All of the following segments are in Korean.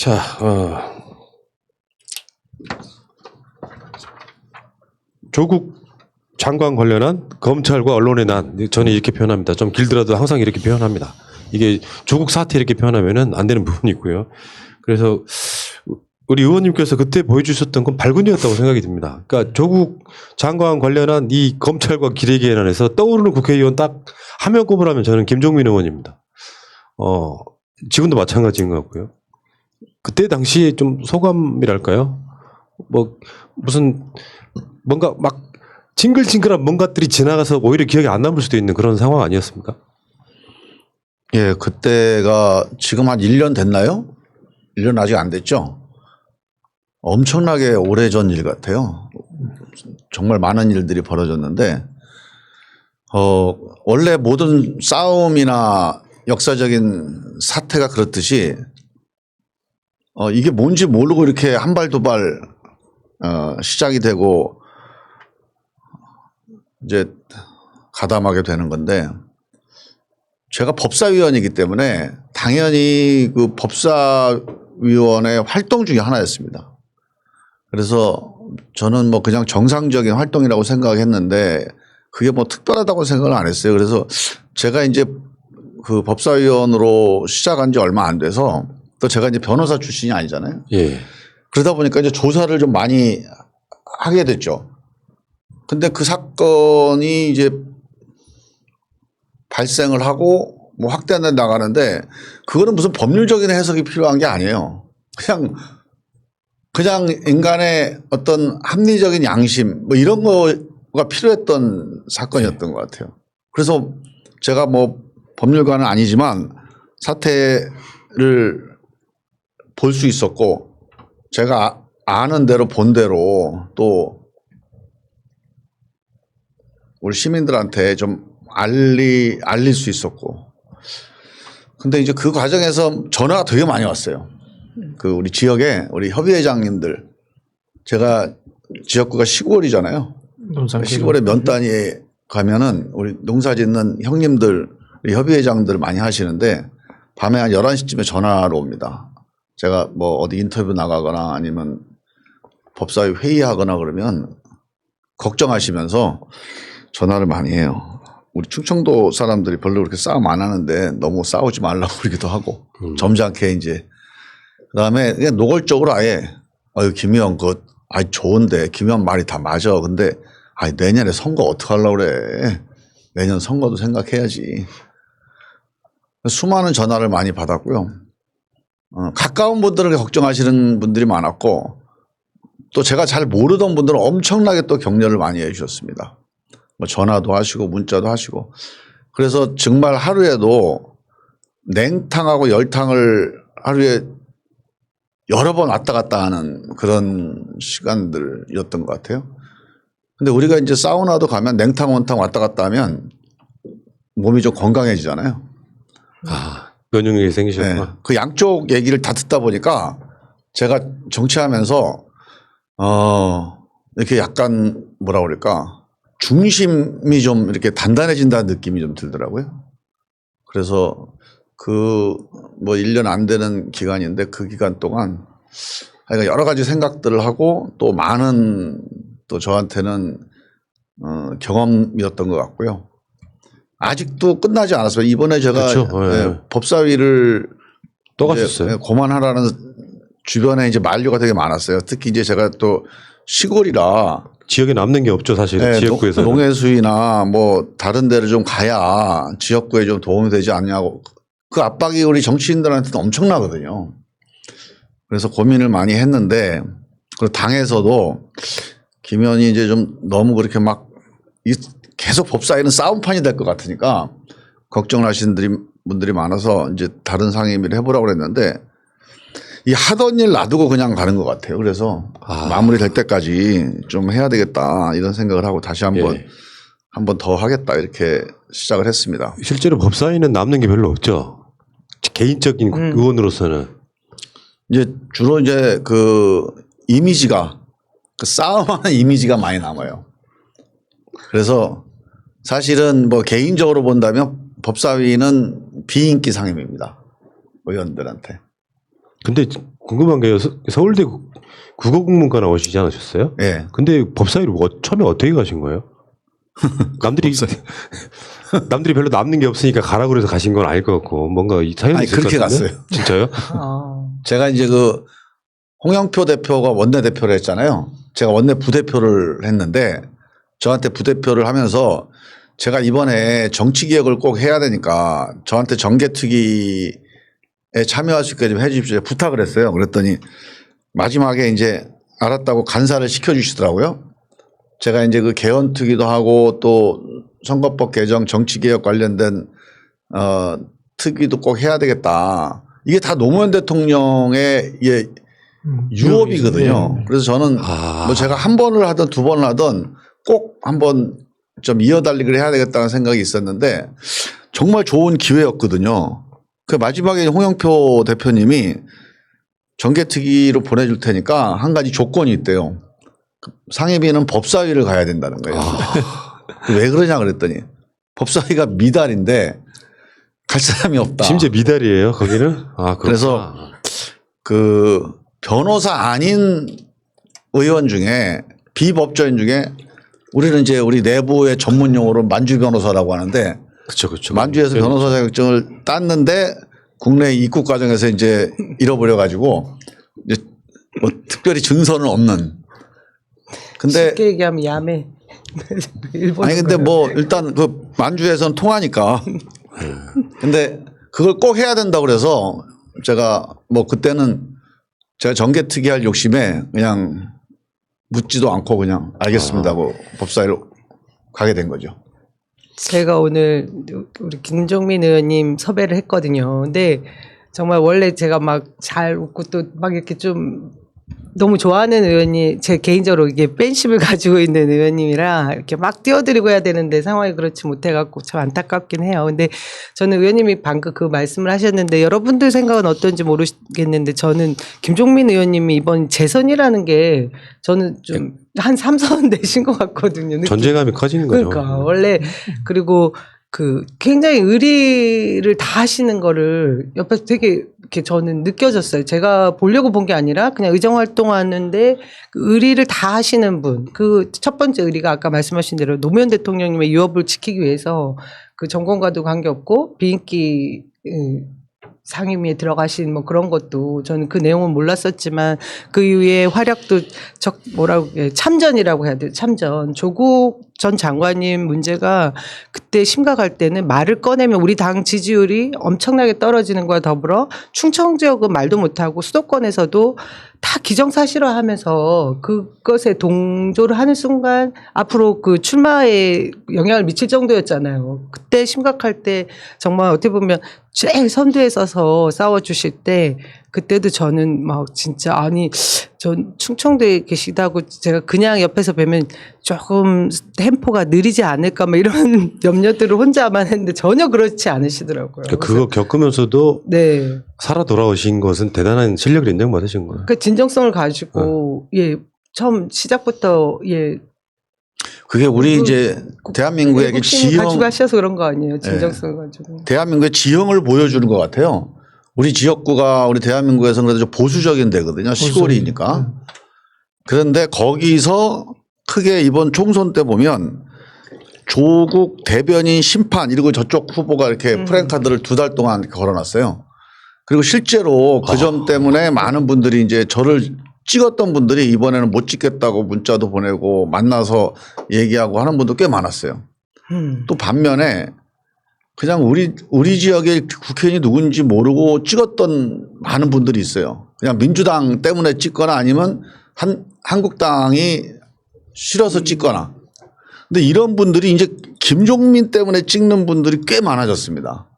자, 어, 조국 장관 관련한 검찰과 언론의 난 저는 이렇게 표현합니다. 좀 길더라도 항상 이렇게 표현합니다. 이게 조국 사태 이렇게 표현하면은 안 되는 부분이 있고요. 그래서 우리 의원님께서 그때 보여주셨던 건 발군이었다고 생각이 듭니다. 그러니까 조국 장관 관련한 이 검찰과 기레기에난에서 떠오르는 국회의원 딱 한 명 꼽으라면 저는 김종민 의원입니다. 어, 지금도 마찬가지인 것 같고요. 그때 당시에 좀 소감이랄까요? 뭐 무슨 뭔가 막 징글징글한 뭔가들이 지나가서 오히려 기억에 안 남을 수도 있는 그런 상황 아니었습니까? 예, 그때가 지금 한 1년 됐나요? 1년 아직 안 됐죠? 엄청나게 오래전 일 같아요. 정말 많은 일들이 벌어졌는데, 어, 원래 모든 싸움이나 역사적인 사태가 그렇듯이, 어, 이게 뭔지 모르고 이렇게 한 발 두 발, 어, 시작이 되고, 이제 가담하게 되는 건데, 제가 법사위원이기 때문에 당연히 그 법사위원의 활동 중에 하나였습니다. 그래서 저는 뭐 그냥 정상적인 활동이라고 생각했는데 그게 뭐 특별하다고 생각을 안 했어요. 그래서 제가 이제 그 법사위원으로 시작한 지 얼마 안 돼서 또 제가 이제 변호사 출신이 아니잖아요. 예. 그러다 보니까 이제 조사를 좀 많이 하게 됐죠. 근데 그 사건이 이제 발생을 하고 뭐 확대해 나가는데 그거는 무슨 법률적인 해석이 필요한 게 아니에요. 그냥 그냥 인간의 어떤 합리적인 양심 뭐 이런 거가 필요했던 사건이었던 것 같아요. 그래서 제가 뭐 법률가는 아니지만 사태를 볼 수 있었고 제가 아- 아는 대로 본 대로 또 우리 시민들한테 좀 알리 알릴 수 있었고 근데 이제 그 과정에서 전화가 되게 많이 왔어요. 그 우리 지역에 우리 협의회장님들 제가 지역구가 시골이잖아요. 시골에 면 단위에 가면은 우리 농사 짓는 형님들 우리 협의회장들 많이 하시는데 밤에 한 11시쯤에 전화로 옵니다. 제가 뭐 어디 인터뷰 나가거나 아니면 법사위 회의하거나 그러면 걱정하시면서 전화를 많이 해요. 우리 충청도 사람들이 별로 그렇게 싸움 안 하는데 너무 싸우지 말라고 그러기도 하고 음. 점잖게 이제 그다음에 그냥 노골적으로 아예 아유 김의원 그 아이 좋은데 김의원 말이 다 맞아. 근데 아이 내년에 선거 어떻게 하려고 그래. 내년 선거도 생각해야지. 수많은 전화를 많이 받았고요. 어, 가까운 분들은 걱정하시는 분들이 많았고 또 제가 잘 모르던 분들은 엄청나게 또 격려를 많이 해주셨습니다. 뭐 전화도 하시고 문자도 하시고 그래서 정말 하루에도 냉탕하고 열탕을 하루에 여러 번 왔다 갔다 하는 그런 시간들이었던 것 같아요. 근데 우리가 이제 사우나도 가면 냉탕 온탕 왔다 갔다 하면 몸이 좀 건강해지잖아요. 아, 면역력이 네. 생기셨구나. 그 양쪽 얘기를 다 듣다 보니까 제가 정치하면서 어 이렇게 약간 뭐라 그럴까 중심이 좀 이렇게 단단해진다는 느낌이 좀 들더라고요. 그래서 그 뭐 1년 안 되는 기간인데 그 기간 동안 그러니까 여러 가지 생각들을 하고 또 많은 또 저한테는 어, 경험이었던 것 같고요. 아직도 끝나지 않았어요. 이번에 제가 그렇죠. 예. 예, 법사위를 또 이제 가셨어요. 고만하라는 주변에 이제 만류가 되게 많았어요. 특히 이제 제가 또 시골이라 지역에 남는 게 없죠, 사실. 네, 지역구에서. 농- 농해수위나 뭐 다른 데를 좀 가야 지역구에 좀 도움이 되지 않냐고 그 압박이 우리 정치인들한테는 엄청나거든요. 그래서 고민을 많을 했는데 그리고 당에서도 김현이 이제 좀 너무 그렇게 막 이- 계속 법사위는 싸움판이 될 것 같으니까 걱정을 하시는 분들이- 많아서 이제 다른 상임위를 해보라고 그랬는데 이 하던 일 놔두고 그냥 가는 것 같아요. 그래서 아. 마무리될 때까지 좀 해야 되겠다 이런 생각을 하고 다시 한번 예. 한번 더 하겠다 이렇게 시작을 했습니다. 실제로 법사위는 남는 게 별로 없죠. 개인적인 음. 의원으로서는. 이제 주로 이제 그 이미지가 그 싸움하는 이미지가 많이 남아요. 그래서 사실은 뭐 개인적으로 본다면 법사위는 비인기 상임입니다. 의원들한테. 근데 궁금한 게 서- 서울대 국- 국어국문과 나오시지 않으셨어요? 예. 근데 법사위로 어- 처음에 어떻게 가신 거예요? 남들이 남들이 별로 남는 게 없으니까 가라 그래서 가신 건 아닐 것 같고 뭔가 이 사연이 아니, 그렇게 같은데? 갔어요. 진짜요? 어. 제가 이제 그 홍영표 대표가 원내 대표를 했잖아요. 제가 원내 부대표를 했는데 저한테 부대표를 하면서 제가 이번에 정치 개혁을 꼭 해야 되니까 저한테 정개특위에 참여할 수 있게 좀 해주십시오. 부탁을 했어요. 그랬더니 마지막에 이제 알았다고 간사를 시켜주시더라고요. 제가 이제 그 개헌특위도 하고 또 선거법 개정 정치개혁 관련된 어 특위도 꼭 해야 되겠다. 이게 다 노무현 대통령의 예, 유업이거든요. 네. 그래서 저는 아. 뭐 제가 한 번을 하든 두 번을 하든 꼭 한번 좀 이어달리기를 해야 되겠다는 생각이 있었는데 정말 좋은 기회였거든요. 그 마지막에 홍영표 대표님이 정개특위로 보내줄 테니까 한 가지 조건이 있대요. 그 상임위는 법사위를 가야 된다는 거예요. 왜 그러냐 그랬더니 법사위가 미달인데 갈 사람이 없다. 심지어 미달이에요 거기는? 아. 그래서 그 변호사 아닌 의원 중에 비법조인 중에 우리는 이제 우리 내부의 전문 용어로 만주 변호사라고 하는데 그렇죠 그렇죠. 만주에서 변호사 자격증을 땄는데 국내 입국 과정에서 이제 잃어버려 가지고 이제 뭐 특별히 증서는 없는. 근데 쉽게 얘기하면 야매. 일본 아니 근데 뭐 일단 그 만주에서는 통하니까. 근데 그걸 꼭 해야 된다고 그래서 제가 뭐 그때는 제가 정개특위 할 욕심에 그냥 묻지도 않고 그냥 알겠습니다 하고 법사위로 가게 된 거죠. 제가 오늘 우리 김종민 의원님 섭외를 했거든요. 근데 정말 원래 제가 막 잘 웃고 또 막 이렇게 좀 너무 좋아하는 의원님, 제 개인적으로 이게 팬심을 가지고 있는 의원님이라 이렇게 막 띄워드리고 해야 되는데 상황이 그렇지 못해갖고 참 안타깝긴 해요. 근데 저는 의원님이 방금 그 말씀을 하셨는데 여러분들 생각은 어떤지 모르겠는데 저는 김종민 의원님이 이번 재선이라는 게 저는 좀 한 삼선 내신 것 같거든요. 느낌이. 전쟁감이 커지는 거죠. 그러니까 원래 그리고 그 굉장히 의리를 다 하시는 거를 옆에서 되게 이렇게 저는 느껴졌어요. 제가 보려고 본 게 아니라 그냥 의정 활동하는데 그 의리를 다 하시는 분. 그 첫 번째 의리가 아까 말씀하신 대로 노무현 대통령님의 유업을 지키기 위해서 그 정권과도 관계없고 비인기 음, 상임위에 들어가신 뭐 그런 것도 저는 그 내용은 몰랐었지만 그 이후에 활약도 적 뭐라고 해 참전이라고 해야 돼요 참전 조국 전 장관님 문제가 그때 심각할 때는 말을 꺼내면 우리 당 지지율이 엄청나게 떨어지는 거와 더불어 충청 지역은 말도 못하고 수도권에서도 다 기정사실화하면서 그것에 동조를 하는 순간 앞으로 그 출마에 영향을 미칠 정도였잖아요. 그때 심각할 때 정말 어떻게 보면 제일 선두에 서서 싸워주실 때 그때도 저는 막 진짜 아니 전 충청도에 계시다고 제가 그냥 옆에서 뵈면 조금 템포가 느리지 않을까 막 이런 염려들을 혼자만 했는데 전혀 그렇지 않으시더라고요. 그러니까 그거 겪으면서도 네. 살아 돌아오신 것은 대단한 실력을 인정받으신 거예요. 그 진정성을 가지고 예 처음 시작부터 예 그게 우리 그- 이제 대한민국의 애국심을 지형 가지고 하셔서 그런 거 아니에요? 진정성을 가지고. 대한민국의 지형을 보여주는 것 같아요. 우리 지역구가 우리 대한민국에서는 그래도 좀 보수적인 데거든요. 시골이니까. 그런데 거기서 크게 이번 총선 때 보면 조국 대변인 심판 이러고 저쪽 후보가 이렇게 음. 프랭카드를 두 달 동안 걸어놨어요. 그리고 실제로 그 점 때문에 많은 분들이 이제 저를 찍었던 분들이 이번에는 못 찍겠다고 문자도 보내고 만나서 얘기하고 하는 분도 꽤 많았어요. 음. 또 반면에 그냥 우리 우리 지역의 국회의원이 누군지 모르고 찍었던 많은 분들이 있어요. 그냥 민주당 때문에 찍거나 아니면 한 한국당이 싫어서 찍거나. 근데 이런 분들이 이제 김종민 때문에 찍는 분들이 꽤 많아졌습니다.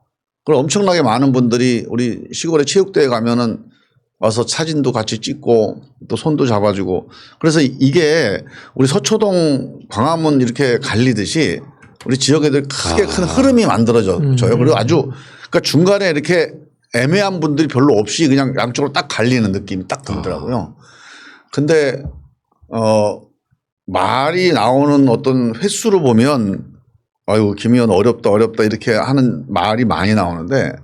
그리고 엄청나게 많은 분들이 우리 시골의 체육대회 가면은 와서 사진도 같이 찍고 또 손도 잡아주고 그래서 이게 우리 서초동 광화문 이렇게 갈리듯이 우리 지역에들 크게 큰 흐름이 만들어져요. 그리고 아주 그러니까 중간에 이렇게 애매한 분들이 별로 없이 그냥 양쪽으로 딱 갈리는 느낌이 딱 들더라고요. 근데 어 말이 나오는 어떤 횟수로 보면 아유 김 의원 어렵다 어렵다 이렇게 하는 말이 많이 나오는데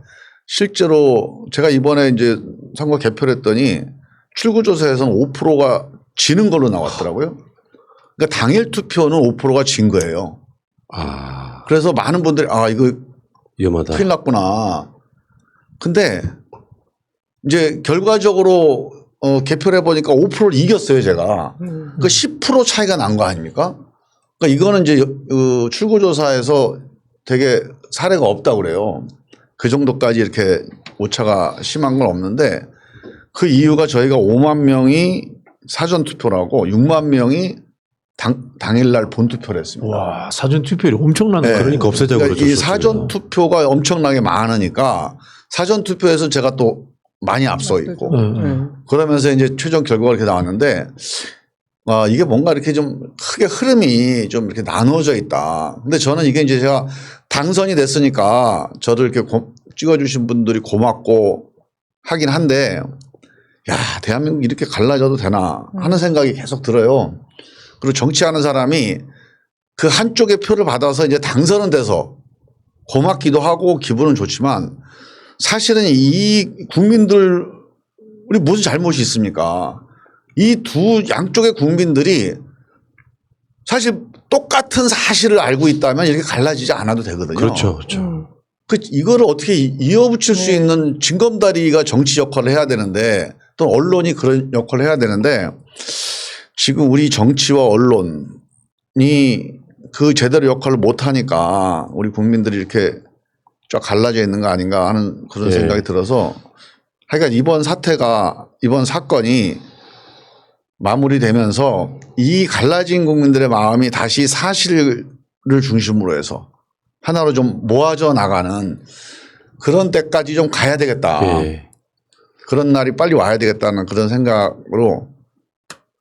실제로 제가 이번에 이제 선거 개표를 했더니 출구조사에서는 5%가 지는 걸로 나왔더라고요. 그러니까 당일 투표는 5%가 진 거예요. 아 그래서 많은 분들이 아 이거 위험하다. 큰일 났구나. 근데 이제 결과적으로 어, 개표를 해보니까 5%를 이겼어요 제가. 음. 그10% 차이가 난 거 아닙니까? 그러니까 이거는 이제 어, 출구조사에서 되게 사례가 없다고 그래요. 그 정도까지 이렇게 오차가 심한 건 없는데 그 이유가 저희가 5만 명이 사전 투표를 하고 6만 명이 당, 당일날 본 투표를 했습니다. 와 사전 투표율이 엄청난 네. 그러니까 없애자고 그러니까 이 그러죠, 사전 투표가 엄청나게 많으니까 사전 투표에서 제가 또 많이 앞서 있고 네, 네. 음. 그러면서 이제 최종 결과가 이렇게 나왔는데 아, 이게 뭔가 이렇게 좀 크게 흐름이 좀 이렇게 나눠져 있다. 근데 저는 이게 이제 제가 당선이 됐으니까 저를 이렇게 고- 찍어주신 분들이 고맙고 하긴 한데 야, 대한민국 이렇게 갈라져도 되나 하는 생각이 계속 들어요. 그리고 정치하는 사람이 그 한쪽의 표를 받아서 이제 당선은 돼서 고맙기도 하고 기분은 좋지만 사실은 이 국민들 우리 무슨 잘못이 있습니까? 이 두 양쪽의 국민들이 사실 똑같은 사실을 알고 있다면 이렇게 갈라지지 않아도 되거든요. 그렇죠, 그렇죠. 음. 그 이거를 어떻게 이- 이어붙일 수 네. 있는 징검다리가 정치 역할을 해야 되는데 또 언론이 그런 역할을 해야 되는데 지금 우리 정치와 언론이 그 제대로 역할을 못 하니까 우리 국민들이 이렇게 쫙 갈라져 있는 거 아닌가 하는 그런 예. 생각이 들어서 하여간 이번 사태가 이번 사건이 마무리되면서 이 갈라진 국민들의 마음이 다시 사실을 중심으로 해서 하나로 좀 모아져 나가는 그런 때까지 좀 가야 되겠다. 예. 그런 날이 빨리 와야 되겠다는 그런 생각으로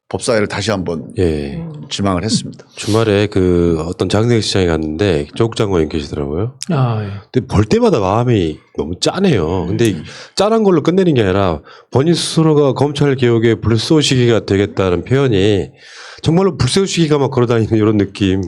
법사위를 다시 한번 예. 지망을 했습니다. 주말에 그 어떤 장례식장에 갔는데 조국 장관님 계시더라고요. 아, 예. 근데 볼 때마다 마음이 너무 짠해요. 근데 짠한 걸로 끝내는 게 아니라 본인 스스로가 검찰 개혁의 불쏘시개가 되겠다는 표현이 정말로 불쏘시개가 막 걸어다니는 이런 느낌,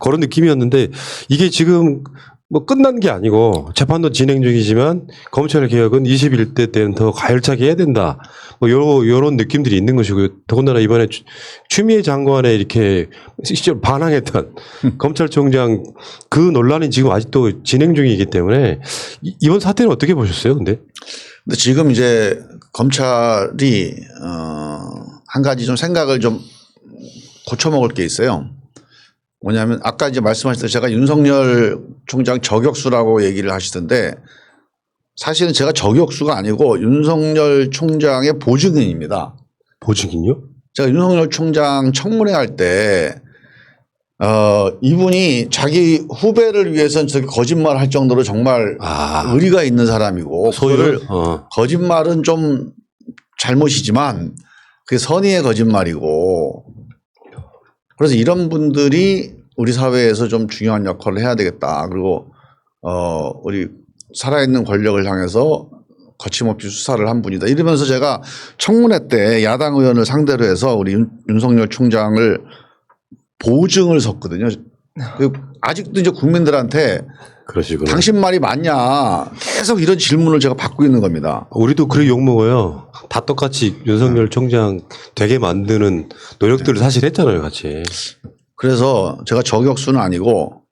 그런 느낌이었는데 이게 지금 뭐 끝난 게 아니고 재판도 진행 중이지만 검찰 개혁은 21대 때는 더 가열차게 해야 된다. 뭐 요, 요런 느낌들이 있는 것이고요. 더군다나 이번에 추- 추미애 장관에 이렇게 실제로 반항했던 검찰총장 그 논란이 지금 아직도 진행 중이기 때문에 이- 이번 사태는 어떻게 보셨어요? 근데 근데 지금 이제 검찰이 어, 한 가지 좀 생각을 좀 고쳐먹을 게 있어요. 뭐냐면 아까 이제 말씀하셨듯이 제가 윤석열 총장 저격수라고 얘기를 하시던데 사실은 제가 저격수가 아니고 윤석열 총장의 보증인입니다. 보증인요? 제가 윤석열 총장 청문회 할 때, 어, 이분이 자기 후배를 위해서는 저기 거짓말 할 정도로 정말 아 의리가 있는 사람이고, 소유를 어. 거짓말은 좀 잘못이지만 그게 선의의 거짓말이고, 그래서 이런 분들이 우리 사회에서 좀 중요한 역할을 해야 되겠다. 그리고, 어, 우리 살아있는 권력을 향해서 거침없이 수사를 한 분이다. 이러면서 제가 청문회 때 야당 의원을 상대로 해서 우리 윤, 윤석열 총장을 보증을 섰거든요. 그 아직도 이제 국민들한테 그러시구나. 당신 말이 맞냐 계속 이런 질문을 제가 받고 있는 겁니다. 우리도 그렇게 욕 먹어요. 다 똑같이 윤석열 총장 되게 만드는 노력들을 사실 했잖아요, 같이. 그래서 제가 저격수는 아니고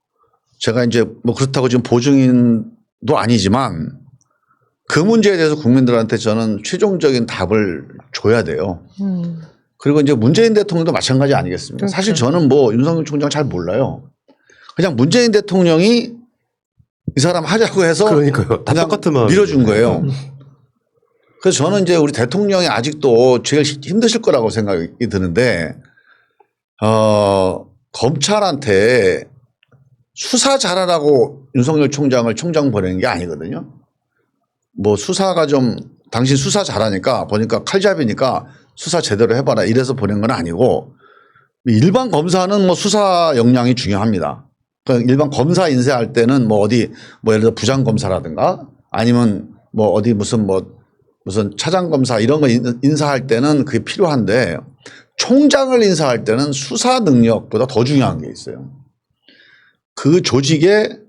제가 이제 뭐 그렇다고 지금 보증인도 아니지만 그 문제에 대해서 국민들한테 저는 최종적인 답을 줘야 돼요. 음. 그리고 이제 문재인 대통령도 마찬가지 아니겠습니까? 그렇죠. 사실 저는 뭐 윤석열 총장 잘 몰라요. 그냥 문재인 대통령이 이 사람 하자고 해서 그러니까요. 다 그냥 마음. 밀어준 거예요. 그래서 저는 이제 우리 대통령이 아직도 제일 힘드실 거라고 생각이 드는데, 어, 검찰한테 수사 잘하라고 윤석열 총장을 총장 보내는 게 아니거든요. 뭐 수사가 좀 당신 수사 잘하니까 보니까 칼잡이니까 수사 제대로 해봐라 이래서 보낸 건 아니고 일반 검사는 뭐 수사 역량이 중요합니다. 그러니까 일반 검사 인쇄할 때는 뭐 어디 뭐 예를 들어 부장 검사라든가 아니면 뭐 어디 무슨 뭐 무슨 차장 검사 이런 거 인- 인사할 때는 그게 필요한데 총장을 인사할 때는 수사 능력보다 더 중요한 게 있어요. 그 조직의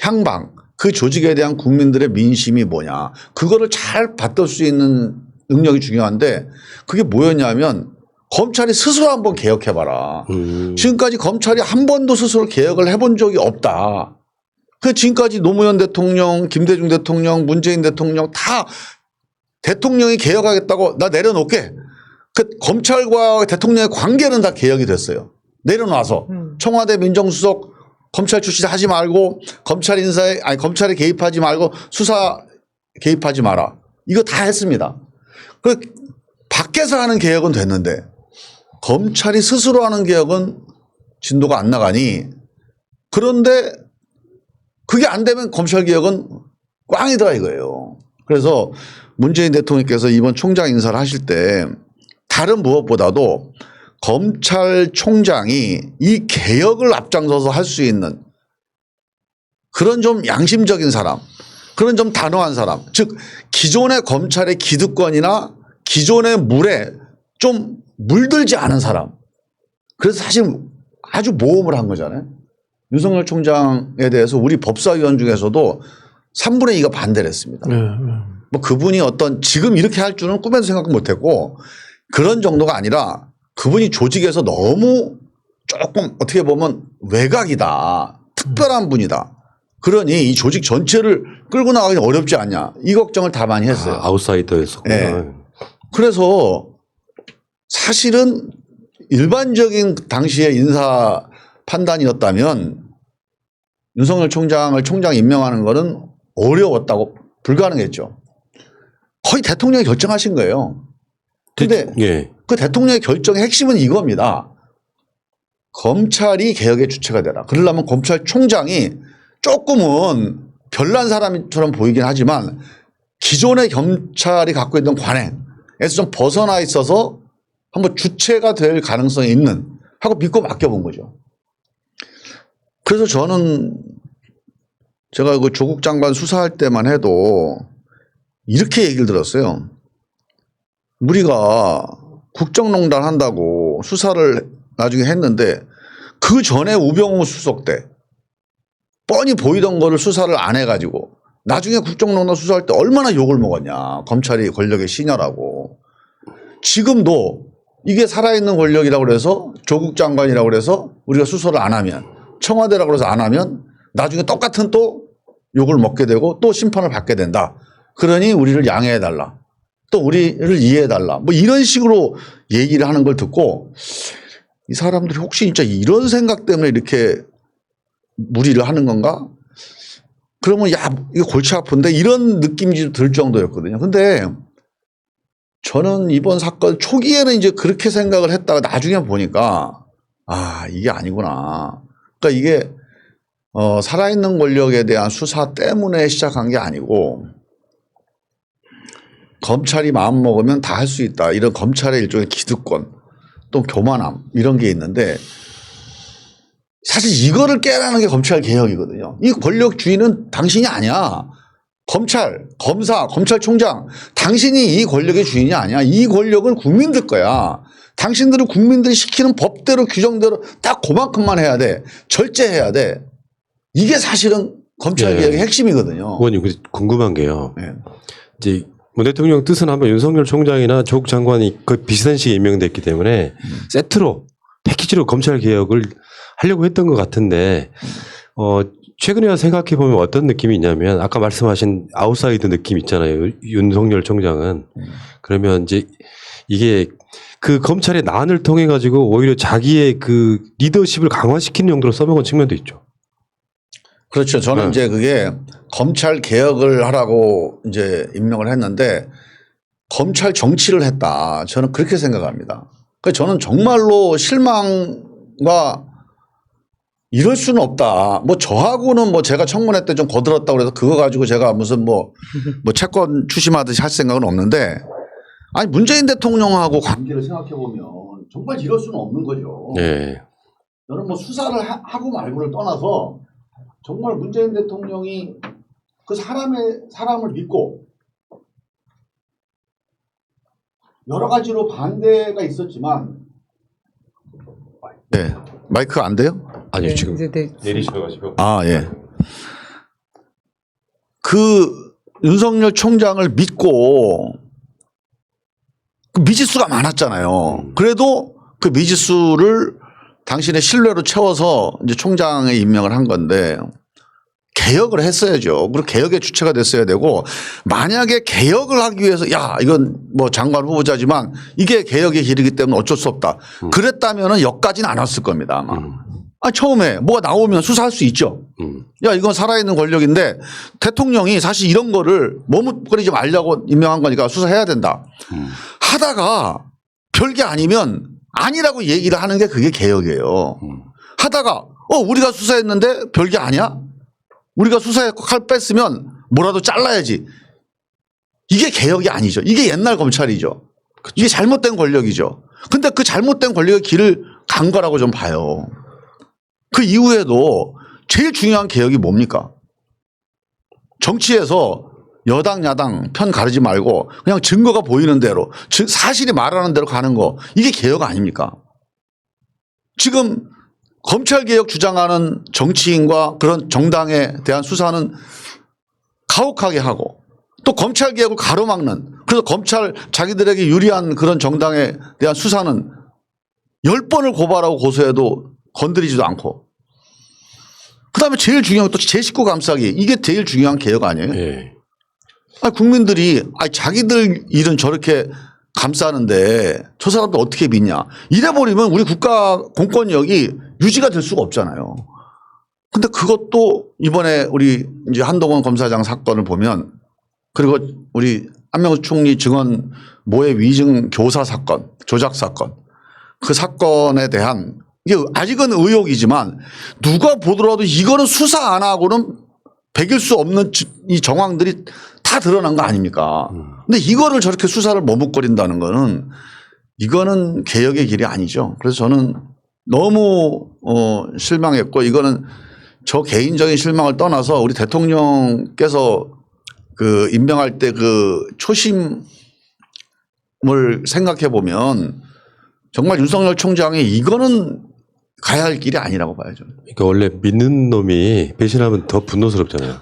향방, 그 조직에 대한 국민들의 민심이 뭐냐, 그거를 잘 받들 수 있는 능력이 중요한데 그게 뭐였냐면 검찰이 스스로 한번 개혁해봐라. 음. 지금까지 검찰이 한 번도 스스로 개혁을 해본 적이 없다. 그 지금까지 노무현 대통령, 김대중 대통령, 문재인 대통령 다 대통령이 개혁하겠다고 나 내려놓게. 그 검찰과 대통령의 관계는 다 개혁이 됐어요. 내려놔서 음. 청와대 민정수석 검찰 출신 하지 말고 검찰 인사에 아니 검찰에 개입하지 말고 수사 개입하지 마라. 이거 다 했습니다. 그 밖에서 하는 개혁은 됐는데 검찰이 스스로 하는 개혁은 진도가 안 나가니 그런데 그게 안 되면 검찰 개혁은 꽝이다 이거예요. 그래서 문재인 대통령께서 이번 총장 인사를 하실 때 다른 무엇보다도 검찰총장이 이 개혁을 앞장서서 할 수 있는 그런 좀 양심적인 사람, 그런 좀 단호한 사람, 즉 기존의 검찰의 기득권이나 기존의 물에 좀 물들지 않은 사람. 그래서 사실 아주 모험을 한 거잖아요. 윤석열 총장에 대해서 우리 법사위원 중에서도 3분의 2가 반대를 했습니다. 네, 네. 뭐 그분이 어떤 지금 이렇게 할 줄은 꿈에도 생각 못 했고 그런 정도가 아니라 그분이 조직에서 너무 조금 어떻게 보면 외곽이다. 특별한 분이다. 그러니 이 조직 전체를 끌고 나가기 어렵지 않냐. 이 걱정을 다 많이 했어요. 아, 아웃사이더였었구나. 네. 그래서 사실은 일반적인 당시의 인사 판단이었다면 윤석열 총장을 총장 임명하는 거는 어려웠다고 불가능했죠. 거의 대통령이 결정하신 거예요. 근데 예. 그 대통령의 결정의 핵심은 이겁니다. 검찰이 개혁의 주체가 되라. 그러려면 검찰총장이 조금은 별난 사람처럼 보이긴 하지만 기존의 검찰이 갖고 있던 관행에서 좀 벗어나 있어서 한번 주체가 될 가능성이 있는 하고 믿고 맡겨본 거죠. 그래서 저는 제가 그 조국 장관 수사할 때만 해도 이렇게 얘기를 들었어요. 우리가 국정농단 한다고 수사를 나중에 했는데 그 전에 우병우 수석 때 뻔히 보이던 거를 수사를 안 해가지고 나중에 국정농단 수사할 때 얼마나 욕을 먹었냐. 검찰이 권력의 신여라고. 지금도 이게 살아있는 권력이라고 그래서 조국 장관이라고 그래서 우리가 수사를 안 하면 청와대라고 그래서 안 하면 나중에 똑같은 또 욕을 먹게 되고 또 심판을 받게 된다. 그러니 우리를 양해해달라. 또 우리를 이해해달라. 뭐 이런 식으로 얘기를 하는 걸 듣고 이 사람들이 혹시 진짜 이런 생각 때문에 이렇게 무리를 하는 건가? 그러면 야, 이거 골치 아픈데 이런 느낌이 들 정도였거든요. 근데 저는 이번 사건 초기에는 이제 그렇게 생각을 했다가 나중에 보니까 아, 이게 아니구나. 그러니까 이게 어, 살아있는 권력에 대한 수사 때문에 시작한 게 아니고 검찰이 마음 먹으면 다 할 수 있다. 이런 검찰의 일종의 기득권 또 교만함 이런 게 있는데 사실 이거를 깨라는 게 검찰 개혁이거든요. 이 권력주의는 당신이 아니야. 검찰, 검사, 검찰총장, 당신이 이 권력의 주인이 아니야. 이 권력은 국민들 거야. 당신들은 국민들이 시키는 법대로 규정대로 딱 그만큼만 해야 돼. 절제해야 돼. 이게 사실은 검찰 네. 개혁의 핵심이거든요. 의원님 그 궁금한 게요. 네. 이제 문 대통령 뜻은 한번 윤석열 총장이나 조국 장관이 그 비슷한 시기에 임명됐기 때문에 세트로 패키지로 검찰 개혁을 하려고 했던 것 같은데 어 최근에 생각해 보면 어떤 느낌이 있냐면 아까 말씀하신 아웃사이드 느낌 있잖아요. 윤석열 총장은 그러면 이제 이게 그 검찰의 난을 통해 가지고 오히려 자기의 그 리더십을 강화시키는 용도로 써먹은 측면도 있죠. 그렇죠. 저는 네. 이제 그게 검찰 개혁을 하라고 이제 임명을 했는데 검찰 정치를 했다. 저는 그렇게 생각합니다. 그 저는 정말로 실망과 이럴 수는 없다. 뭐 저하고는 뭐 제가 청문회 때 좀 거들었다고 그래서 그거 가지고 제가 무슨 뭐, 뭐 채권 추심하듯이 할 생각은 없는데 아니 문재인 대통령하고 관계를 생각해 보면 정말 이럴 수는 없는 거죠. 네. 저는 뭐 수사를 하- 하고 말고를 떠나서 정말 문재인 대통령이 그 사람의 사람을 믿고 여러 가지로 반대가 있었지만 네 마이크 안 돼요? 아니 네, 지금 이제 네. 내리셔가지고 아 예. 그 윤석열 총장을 믿고 그 미지수가 많았잖아요. 그래도 그 미지수를 당신의 신뢰로 채워서 이제 총장에 임명을 한 건데 개혁을 했어야죠. 그리고 개혁의 주체가 됐어야 되고 만약에 개혁을 하기 위해서 야 이건 뭐 장관 후보자지만 이게 개혁의 길이기 때문에 어쩔 수 없다. 그랬다면은 여기까지는 안 왔을 겁니다 아마. 아 처음에 뭐가 나오면 수사할 수 있죠. 음. 야 이건 살아있는 권력인데 대통령이 사실 이런 거를 머뭇거리지 말라고 임명한 거니까 수사해야 된다. 음. 하다가 별게 아니면 아니라고 얘기를 하는 게 그게 개혁이에요. 음. 하다가 어 우리가 수사했는데 별게 아니야? 우리가 수사했고 칼 뺐으면 뭐라도 잘라야지. 이게 개혁이 아니죠. 이게 옛날 검찰이죠. 이게 잘못된 권력이죠. 근데 그 잘못된 권력의 길을 간 거라고 좀 봐요. 그 이후에도 제일 중요한 개혁이 뭡니까? 정치에서 여당 야당 편 가르지 말고 그냥 증거가 보이는 대로 즉 사실이 말하는 대로 가는 거 이게 개혁 아닙니까? 지금 검찰 개혁 주장하는 정치인과 그런 정당에 대한 수사는 가혹하게 하고 또 검찰 개혁을 가로막는 그래서 검찰 자기들에게 유리한 그런 정당에 대한 수사는 열 번을 고발하고 고소해도 건드리지도 않고 그다음에 제일 중요한 건또제 식구 감싸기 이게 제일 중요한 개혁 아니에요? 예. 아 국민들이 아 자기들 일은 저렇게 감싸는데 저 사람들 어떻게 믿냐 이래 버리면 우리 국가 공권력이 유지가 될 수가 없잖아요. 근데 그것도 이번에 우리 이제 한동훈 검사장 사건을 보면 그리고 우리 안명수 총리 증언 모해 위증 교사 사건 조작 사건 그 사건에 대한 이게 아직은 의혹이지만 누가 보더라도 이거는 수사 안 하고는 배길 수 없는 지- 이 정황들이 다 드러난 거 아닙니까? 근데 이거를 저렇게 수사를 머뭇거린다는 거는 이거는 개혁의 길이 아니죠. 그래서 저는 너무 어 실망했고 이거는 저 개인적인 실망을 떠나서 우리 대통령께서 그 임명할 때 그 초심을 생각해 보면 정말 윤석열 총장이 이거는 가야 할 길이 아니라고 봐야죠. 그러니까 원래 믿는 놈이 배신하면 더 분노스럽잖아요.